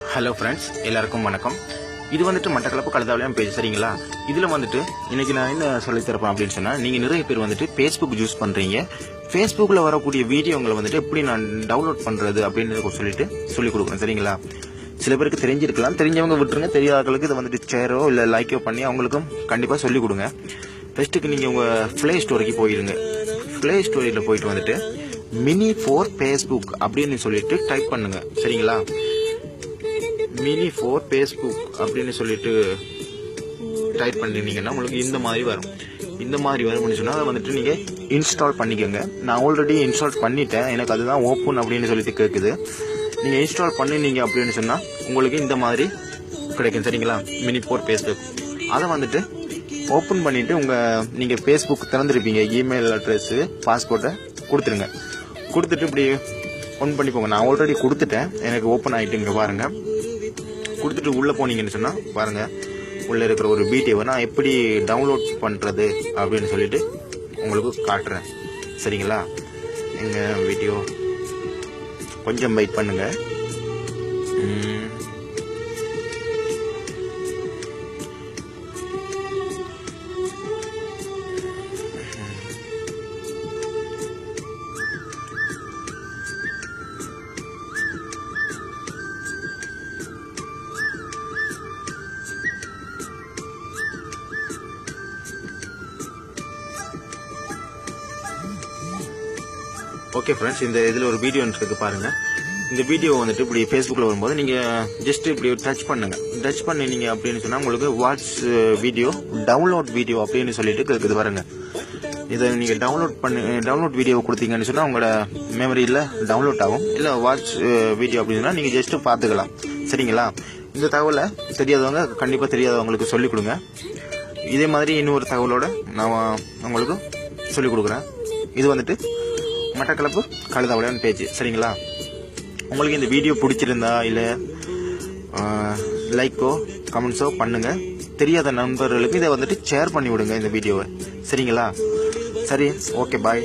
Hello friends எல்லாருக்கும் வணக்கம். இது வந்துட்டு மட்டக்களப்பு கலதாவளியம் பேஜ் சரிங்களா? இதில் வந்துட்டு இன்னைக்கு நான் என்ன சொல்லித்தரப்பேன் அப்படின்னு சொன்னால் நீங்கள் நிறைய பேர் வந்துட்டு ஃபேஸ்புக் யூஸ் பண்ணுறீங்க ஃபேஸ்புக்கில் வரக்கூடிய வீடியோங்களை வந்துட்டு எப்படி நான் டவுன்லோட் பண்ணுறது அப்படின்னு சொல்லிட்டு சொல்லிக் கொடுக்குறேன் சரிங்களா? சில பேருக்கு தெரிஞ்சிருக்கலாம். தெரிஞ்சவங்க விட்டுருங்க. தெரியாதவங்களுக்கு இதை வந்துட்டு ஷேரோ இல்லை லைக்கோ பண்ணி அவங்களுக்கும் கண்டிப்பாக சொல்லிக் கொடுங்க. ஃபஸ்ட்டுக்கு நீங்கள் உங்கள் ப்ளே ஸ்டோரிக்கு போயிருங்க. ப்ளே ஸ்டோரியில் போயிட்டு வந்துட்டு மினி ஃபோர் ஃபேஸ்புக் அப்படின்னு சொல்லிட்டு டைப் பண்ணுங்கள் சரிங்களா? மினி ஃபோர் ஃபேஸ்புக் அப்படின்னு சொல்லிட்டு டைப் பண்ணிருந்தீங்கன்னா உங்களுக்கு இந்த மாதிரி வரும். இந்த மாதிரி வரும்னு சொன்னால் அதை வந்துட்டு நீங்கள் இன்ஸ்டால் பண்ணிக்கோங்க. நான் ஆல்ரெடி இன்ஸ்டால் பண்ணிட்டேன். எனக்கு அதுதான் ஓப்பன் அப்படின்னு சொல்லிட்டு கேட்குது நீங்கள் இன்ஸ்டால் பண்ணினீங்க அப்படின்னு சொன்னால் உங்களுக்கு இந்த மாதிரி கிடைக்கும். சரிங்களா? மினி ஃபோர் ஃபேஸ்புக் அதை வந்துட்டு ஓப்பன் பண்ணிவிட்டு உங்கள் நீங்கள் ஃபேஸ்புக் திறந்துருப்பீங்க. இமெயில் அட்ரஸ்ஸு பாஸ்போர்ட்டை கொடுத்துருங்க. கொடுத்துட்டு இப்படி ஒன் பண்ணிக்கோங்க. நான் ஆல்ரெடி கொடுத்துட்டேன். எனக்கு ஓப்பன் ஆகிட்டு இங்கே பாருங்கள் கொடுத்துட்டு உள்ளே போனீங்கன்னு சொன்னால் பாருங்கள் உள்ளே இருக்கிற ஒரு வீடியோவை நான் எப்படி டவுன்லோட் பண்ணுறது அப்படின்னு சொல்லிட்டு உங்களுக்கு காட்டுறேன். சரிங்களா? எங்கள் வீடியோ கொஞ்சம் வெயிட் பண்ணுங்கள் ஓகே ஃப்ரெண்ட்ஸ் இந்த இதில் ஒரு வீடியோ இருக்குது பாருங்கள் இந்த வீடியோ வந்துட்டு இப்படி ஃபேஸ்புக்கில் வரும்போது நீங்கள் ஜஸ்ட் இப்படி டச் பண்ணுங்கள் டச் பண்ணினீங்க அப்படின்னு சொன்னால் உங்களுக்கு வாட்ச் வீடியோ டவுன்லோட் வீடியோ அப்படின்னு சொல்லிட்டு இருக்குது பாருங்க. இதை நீங்கள் டவுன்லோட் பண்ணி டவுன்லோட் வீடியோ கொடுத்தீங்கன்னு சொன்னால் உங்களோட மெமரியில் டவுன்லோட் ஆகும். இல்லை வாட்ச் வீடியோ அப்படின்னு சொன்னால் நீங்கள் ஜஸ்ட்டு பார்த்துக்கலாம். சரிங்களா? இந்த தகவலை தெரியாதவங்க கண்டிப்பாக தெரியாதவங்களுக்கு சொல்லிக் கொடுங்க. இதே மாதிரி இன்னொரு தகவலோட நான் உங்களுக்கு சொல்லிக் கொடுக்குறேன். இது வந்துட்டு மட்டக்களப்பு கழுதாவளையான் பேஜ். சரிங்களா? உங்களுக்கு இந்த வீடியோ பிடிச்சிருந்தா இல்லை லைக்கோ கமெண்ட்ஸோ பண்ணுங்க. தெரியாத நண்பர்களுக்கு இதை வந்துட்டு ஷேர் பண்ணி விடுங்க இந்த வீடியோவை. சரிங்களா? சரி ஓகே பாய்